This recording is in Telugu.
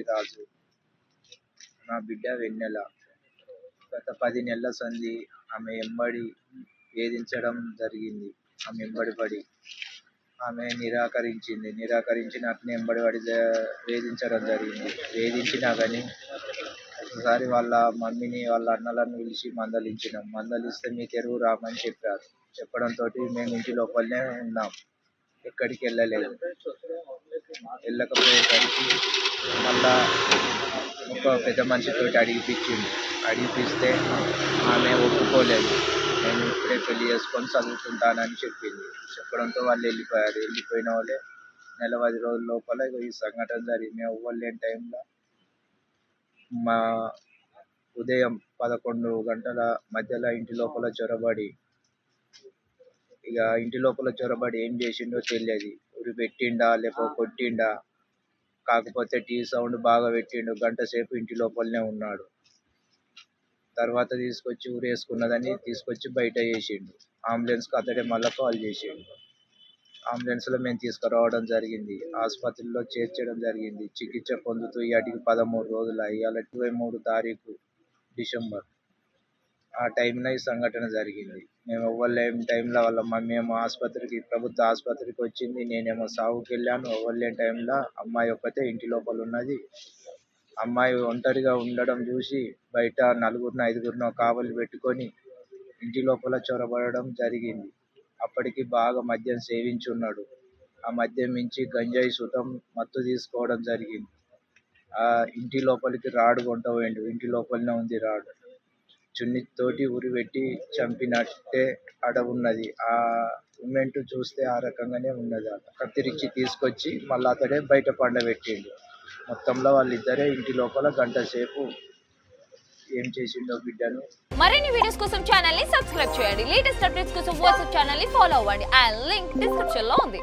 రాజు. నా బిడ్డ వెన్నెల. గత పది నెలల సంధి ఆమె ఎంబడి వేధించడం జరిగింది. ఆమె ఎంబడి పడి ఆమె నిరాకరించింది. నిరాకరించి నాకు ఎంబడి పడి వేధించడం జరిగింది. వేధించినా కానీ ఒకసారి వాళ్ళ మమ్మీని వాళ్ళ అన్నలను పిలిచి మందలించినాం. మందలిస్తే మీ తెరువు రామని చెప్పారు. చెప్పడంతో మేము ఇంటి లోపలనే ఉన్నాం. ఎక్కడికి వెళ్ళలేదు. వెళ్ళకపోయేసరికి మళ్ళా ఒక పెద్ద మనిషితో అడిగిపించింది అడిగిపిస్తే ఆమె ఒప్పుకోలేదు. నేను ఇప్పుడే పెళ్ళి చేసుకొని చదువుకుంటానని చెప్పింది. చెప్పడంతో వాళ్ళు వెళ్ళిపోయారు. వెళ్ళిపోయిన వాళ్ళే నెల పది రోజుల లోపల ఈ సంఘటన జరిగింది. మేము ఎవ్వరు లేని టైంలో మా ఉదయం పదకొండు గంటల మధ్యలో ఇంటి లోపల చొరబడి ఇక ఇంటి లోపల చొరబడి ఏం చేసిండో తెలియదు. ఉరి పెట్టిండా లేకపోతే కొట్టిండా? కాకపోతే టీ సౌండ్ బాగా పెట్టిండు. గంట సేపు ఇంటి లోపలనే ఉన్నాడు. తర్వాత తీసుకొచ్చి ఊరేసుకున్నదని తీసుకొచ్చి బయట వేసిండు. అంబులెన్స్కి అతడే మళ్ళీ కాల్ చేసిండు. అంబులెన్స్లో మేము తీసుకురావడం జరిగింది. ఆసుపత్రిలో చేర్చడం జరిగింది. చికిత్స పొందుతూ ఇవాటికి పదమూడు రోజులు ఇవాళ ఇరవై మూడు తారీఖు డిసెంబర్. ఆ టైంలో ఈ సంఘటన జరిగింది. మేము ఎవ్వరు లేని టైంలో వాళ్ళ మమ్మీ ఏమో ఆసుపత్రికి ప్రభుత్వ ఆసుపత్రికి వచ్చింది. నేనేమో సాగుకి వెళ్ళాను. ఎవ్వలేని టైంలో అమ్మాయి ఒక్కతే ఇంటి లోపల ఉన్నది. అమ్మాయి ఒంటరిగా ఉండడం చూసి బయట నలుగురిన ఐదుగురినో కావలి పెట్టుకొని ఇంటి లోపల చొరబడడం జరిగింది. అప్పటికి బాగా మద్యం సేవించి ఉన్నాడు ఆ మద్యం మించి గంజాయి సుతం మత్తు తీసుకోవడం జరిగింది. ఆ ఇంటి లోపలికి రాడు కొంట పోయిండు. ఇంటి లోపలనే ఉంది రాడు. చున్నీతోటి ఉరిపెట్టి చంపినట్టే అడ ఉన్నది. ఆ మూమెంట్ చూస్తే ఆ రకంగానే ఉన్నది కత్తిరించి తీసుకొచ్చి మళ్ళీ అతడే బయట పండబెట్టిండు. మొత్తంలో వాళ్ళిద్దరే ఇంటి లోపల గంట సేపు ఏం చేసిండో బిడ్డను. మరిన్ని వీడియోస్ కోసం ఛానల్ని సబ్స్క్రైబ్ చేయండి. లేటెస్ట్ అప్డేట్స్ కోసం వాట్సాప్ ఛానల్ని ఫాలో అవ్వండి. ఆ లింక్ డిస్క్రిప్షన్లో ఉంది.